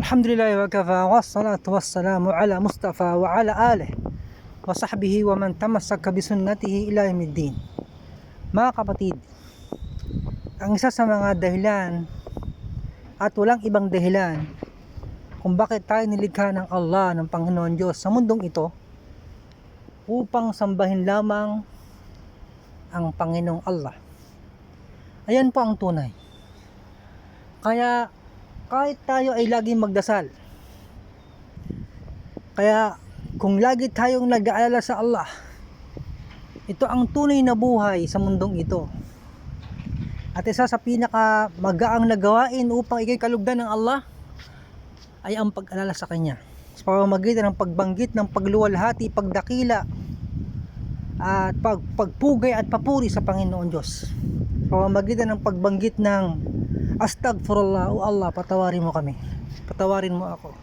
الحمد لله وكفى والصلاة والسلام على مصطفى وعلى آله وصحبه ومن تمسك بسنته إلى يوم الدين mga kapatid ang isa sa mga dahilan at walang ibang dahilan kung bakit tayo nilikha ng Allah ng Panginoon Diyos sa mundong ito upang sambahin lamang ang Panginoong Allah ayan po ang tunay kaya kahit tayo ay laging magdasal. Kaya kung lagi tayong nag-aalala sa Allah, ito ang tunay na buhay sa mundong ito. At isa sa pinaka magaang na gawain upang ikay kalugdan ng Allah ay ang pag-alala sa Kanya. Sa pamamagitan ng pagbanggit ng pagluwalhati, pagdakila, at pag, pagpugay at papuri sa Panginoon Diyos. Sa pamamagitan ng pagbanggit ng Astagfirullah, O Allah, patawarin mo kami. Patawarin mo ako.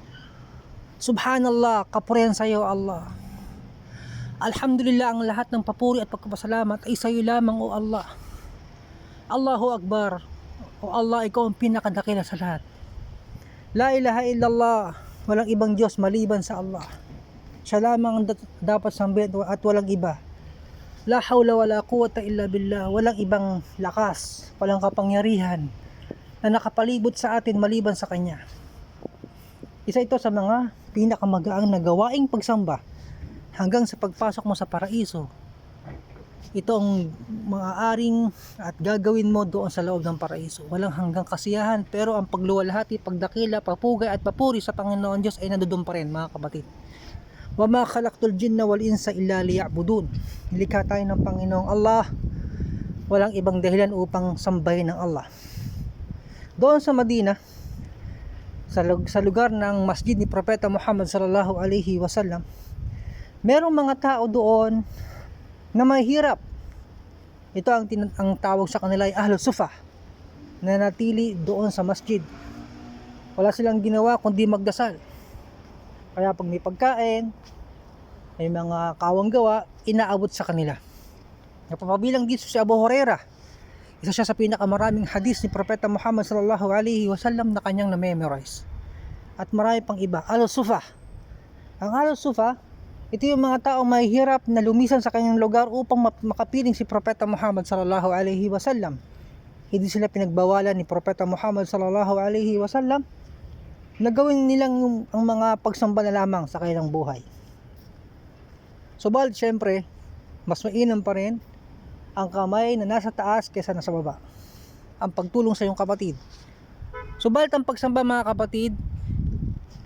Subhanallah, kapurihan sa iyo, Allah. Alhamdulillah, ang lahat ng papuri at pagkapasalamat ay sa iyo lamang, O Allah. Allahu Akbar. O Allah, ikaw ang pinakadakila sa lahat. La ilaha illallah. Walang ibang Diyos maliban sa Allah. Siya lamang ang dapat sambahin at walang iba. La hawla wala quwata illa billah. Walang ibang lakas, walang kapangyarihan na nakapalibot sa atin maliban sa Kanya. Isa ito sa mga pinakamagaang na gawaing pagsamba hanggang sa pagpasok mo sa paraiso. Ito ang maaaring at gagawin mo doon sa loob ng paraiso. Walang hanggang kasiyahan pero ang pagluwalhati, pagdakila, papugay at papuri sa Panginoon Diyos ay nandoon pa rin mga kapatid. Wa ma khalaqtul jinna wal insa illa liya'budun. Nilikha tayo ng Panginoong Allah. Walang ibang dahilan upang sambahin ng Allah. Doon sa Madina, sa, sa lugar ng masjid ni Propeta Muhammad sallallahu alaihi wasallam, merong mga tao doon na mahirap. Ito ang, ang tawag sa kanila ay Ahlus Sufa na natili doon sa masjid. Wala silang ginawa kundi magdasal. Kaya pag may pagkain, may mga kawang gawa, inaabot sa kanila. Napapabilang dito si Abu Huraira. Isa siya sa pinakamaraming hadis ni Propeta Muhammad sallallahu alaihi wasallam na kanyang na-memorize. At marami pang iba. Al-Sufa. Ang Al-Sufa, ito yung mga taong mahihirap na lumisan sa kanyang lugar upang makapiling si Propeta Muhammad sallallahu alaihi wasallam. Hindi sila pinagbawalan ni Propeta Muhammad sallallahu alaihi wasallam na gawin nilang yung, ang mga pagsamba na lamang sa kanilang buhay. Subalit syempre, mas mainam pa rin ang kamay na nasa taas kaysa nasa baba. Ang pagtulong sa iyong kapatid. Subalit ang pagsamba mga kapatid,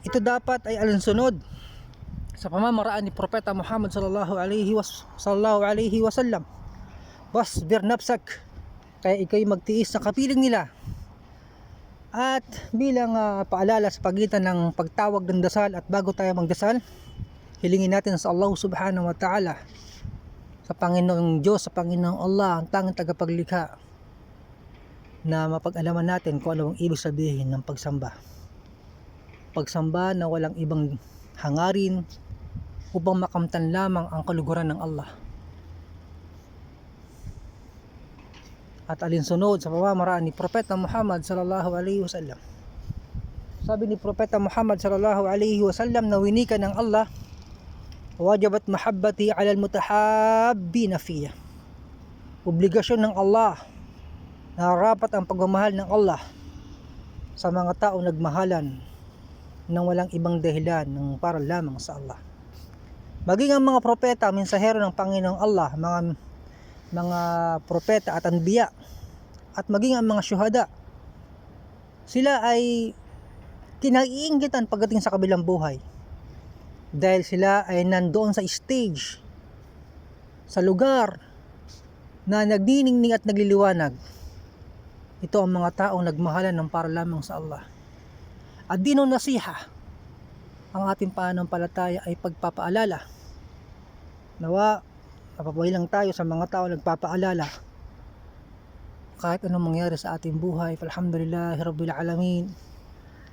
ito dapat ay alinsunod sa pamamaraan ni Propeta Muhammad sallallahu alaihi was sallallahu alaihi wasallam. Wasbir nafsak kaya ikay magtiis sa kapiling nila. At bilang ah, paalala sa pagitan ng pagtawag ng dasal at bago tayo magdasal, hilingin natin sa Allah subhanahu wa ta'ala sa Panginoong Diyos, sa Panginoong Allah, ang tanging tagapaglikha na mapag-alaman natin kung ano ang ibig sabihin ng pagsamba. Pagsamba na walang ibang hangarin upang makamtan lamang ang kaluguran ng Allah. At alinsunod sa pamamaraan ni Propeta Muhammad sallallahu alaihi wasallam. Sabi ni Propeta Muhammad sallallahu alaihi wasallam na winika ng Allah wajabat mahabbati ala almutahabbina fiya obligasyon ng Allah narapat ang pagmamahal ng Allah sa mga tao nagmahalan ng walang ibang dahilan ng para lamang sa Allah maging ang mga propeta mensahero ng Panginoong Allah mga mga propeta at anbiya at maging ang mga syuhada sila ay kinaiingitan pagdating sa kabilang buhay. Dahil sila ay nandoon sa stage sa lugar na nagdiningning at nagliliwanag. Ito ang mga taong nagmahalan ng para lamang sa Allah. At dino nasiha ang ating pananampalataya ay pagpapaalala. Nawa napabuhay lang tayo sa mga tao nagpapaalala. Kahit anong mangyari sa ating buhay alhamdulillah rabbil alamin.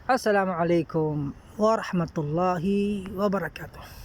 Assalamu alaikum warahmatullahi wabarakatuh